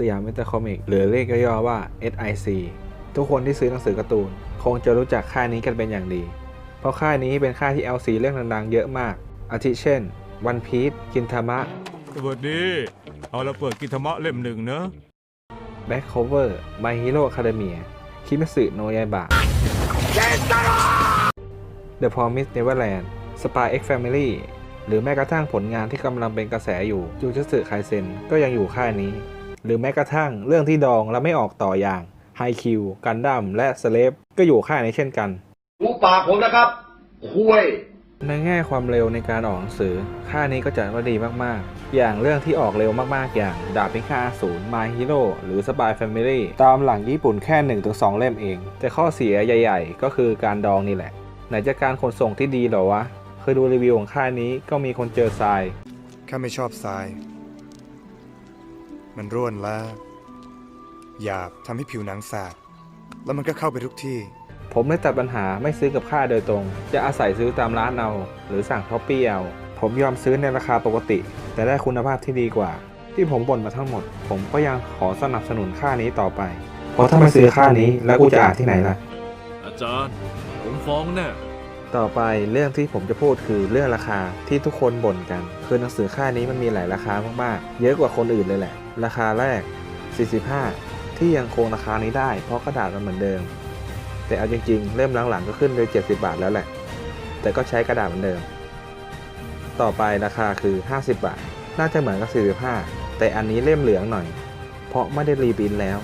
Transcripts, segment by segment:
สยามมิเตอร์คอมิกหรือเรียกย่อๆว่า SIC ทุกคนที่ซื้อหนังสือการ์ตูน คงจะรู้จักค่ายนี้กันเป็นอย่างดี เพราะค่ายนี้เป็นค่ายที่ LC เรื่องดังๆเยอะมาก อาทิเช่น One Piece กินทามะสวัสดี เอาละเปิดกินธรรมะเล่มหนึ่งเนอะ Back Cover My Hero Academia คิมิสึโนยายบะ The Promised Neverland Spy X Family หรือแม้กระทั่งผลงานที่กำลังเป็นกระแสอยู่จูจ u สึไคเซนก็ยังอยู่ค่ายนี้ หรือแม้กระทั่งเรื่องที่ดองและไม่ออกต่ออย่าง High Q กันดั้มและ Slave ก็อยู่ค่ายนี้เช่นกันหูปากผมนะครับคุยในแง่ความเร็วในการออกหนังสือ ค่ายนี้ก็จัดว่าดีมากๆ อย่างเรื่องที่ออกเร็วมากๆ อย่างดาบพิฆาตอสูร My Hero หรือ Spy Family ตามหลังญี่ปุ่นแค่ 1-2 เล่มเอง แต่ข้อเสียใหญ่ ๆ ก็คือการดองนี่แหละ ไหนจะการขนส่งที่ดีเหรอวะ เคยดูรีวิวของค่ายนี้ก็มีคนเจอทรายข้าไม่ชอบทราย มันร่วนและหยาบทำให้ผิวหนังสาบแล้วมันก็เข้าไปทุกที่ ผมเลยตัดปัญหาไม่ซื้อกับค่ายโดยตรง จะอาศัยซื้อตามร้านเอา หรือสั่งท็อปปี้เอาผมยอมซื้อในราคาปกติ แต่ได้คุณภาพที่ดีกว่า ที่ผมบ่นมาทั้งหมด ผมก็ยังขอสนับสนุนค่านี้ต่อไป เพราะถ้าไม่ซื้อค่านี้แล้วกูจะอ่านที่ไหนล่ะ อาจารย์ ผมฟ้องแน่ ต่อไปเรื่องที่ผมจะพูดคือเรื่องราคาที่ทุกคนบ่นกัน คือหนังสือค่านี้มันมีหลายราคามากๆ เยอะกว่าคนอื่นเลยแหละ ราคาแรก 45 ที่ยังคงราคานี้ได้ เพราะกระดาษมันเหมือนเดิม แต่เอาจริงๆ เล่มหลังๆก็ขึ้นไป70 บาทแล้วแหละ แต่ก็ใช้กระดาษเหมือนเดิม ต่อไปราคาคือ 50 บาท น่าจะเหมือนกับ45 แต่อันนี้เล่มเหลืองหน่อย เพราะไม่ได้รีปรินแล้ว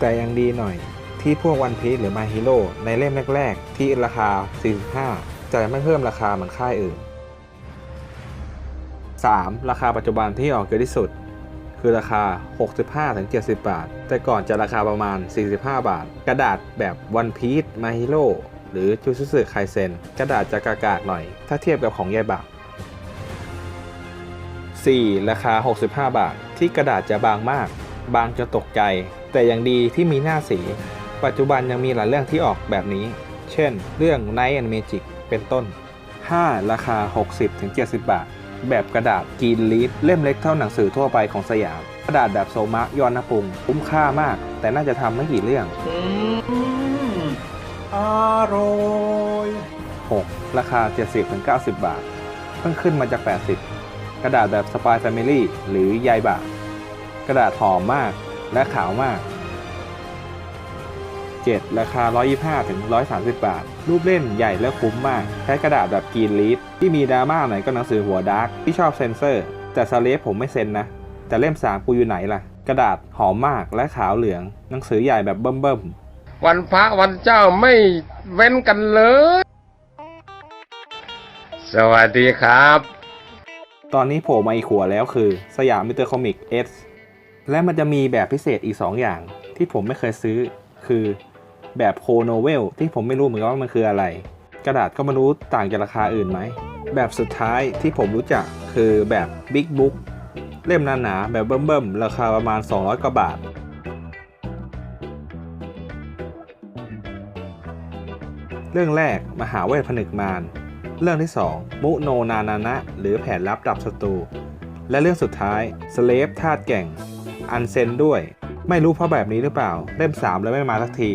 แต่ยังดีหน่อย ที่พวกวันพี e หรือ My Hero ในเล่มแรก ๆ ที่ราคา 45 จะไม่เพิ่มราคาเหมือนค่ายอื่น 3. ราคาปัจจุบันที่ออกเยอะที่สุด คือราคา 65-70 บาท แต่ก่อนจะราคาประมาณ 45 บาท กระดาษแบบ One Piece My Hero หรือ Jujutsu Kaisen กระดาษจะกากๆหน่อย ถ้าเทียบกับของยายบะ 4. ราคา 65 บาท ที่กระดาษจะบางมาก บางจนตกใจ แต่ยังดีที่มีหน้าสี ปัจจุบันยังมีหลายเรื่องที่ออกแบบนี้ เช่น เรื่อง Night and Magic เป็นต้น 5. ราคา 60-70 บาท แบบกระดาษกรีนลีดเล่มเล็กเท่าหนังสือทั่วไปของสยาม กระดาษแบบโซมะยอนนปรุงคุ้มค่ามาก แต่น่าจะทำไม่กี่เรื่อง อร่อย 6. ราคา 70-90 บาท เพิ่งขึ้นมาจาก 80 กระดาษแบบสปายแฟมิลี่หรือยายบะกระดาษหอมมากและขาวมาก 7. ราคา 125 ถึง 130 บาท รูปเล่นใหญ่และคุ้มมาก ใช้กระดาษแบบกรีนลีดที่มีดราม่าหน่อยก็หนังสือหัวดาร์กที่ชอบเซนเซอร์ แต่สเลฟผมไม่เซ็นนะ แต่เล่ม3กูอยู่ไหนล่ะ กระดาษหอมมากและขาวเหลือง หนังสือใหญ่แบบเบิ่มๆ วันพระวันเจ้าไม่เว้นกันเลย สวัสดีครับ ตอนนี้โผล่มาอีกขัวแล้วคือ สยามมิเตอร์คอมิก S และมันจะมีแบบพิเศษอีก 2 อย่างที่ผมไม่เคยซื้อ คือ แบบโคโนเวลที่ผมไม่รู้เหมือนกันว่ามันคืออะไร กระดาษก็ไม่รู้ต่างจากราคาอื่นไหม แบบสุดท้ายที่ผมรู้จักคือแบบบิ๊กบุ๊กเล่มหนาๆแบบเบิ่มๆ ราคาประมาณ 200กว่าบาทเรื่องแรก มหาเวทผนึกมาร เรื่องที่ 2 มุโนนานานะ หรือแผนลับดับศัตรู และเรื่องสุดท้าย สเลฟธาตุแก่ง อันเซนด้วย ไม่รู้เพราะแบบนี้หรือเปล่า เล่ม 3 แล้วไม่มาสักที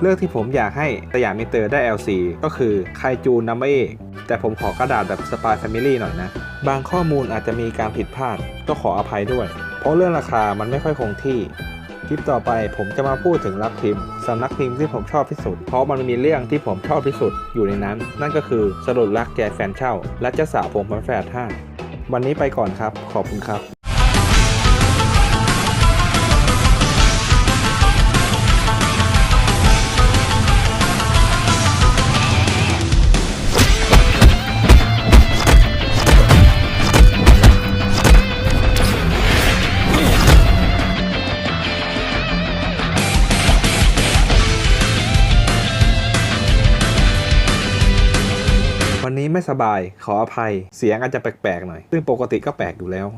เรื่องที่ผมอยากให้สยามมิเตอร์ได้ LC ก็คือไคจูนัมเบอร์แต่ผมขอกระดาษแบบสปายแฟมิลี่หน่อยนะ บางข้อมูลอาจจะมีการผิดพลาดก็ขออภัยด้วย เพราะเรื่องราคามันไม่ค่อยคงที่ คลิปต่อไปผมจะมาพูดถึงรักพิมพ์สำนักพิมพ์ที่ผมชอบที่สุด เพราะมันมีเรื่องที่ผมชอบที่สุดอยู่ในนั้น นั่นก็คือสรุปรักแกแฟนเช่า และเจ้าสาวผมพันแฝดห้าวันนี้ไปก่อนครับ ขอบคุณครับ ไม่สบาย ขออภัย เสียงอาจจะแปลกๆหน่อย ซึ่งปกติก็แปลกอยู่แล้ว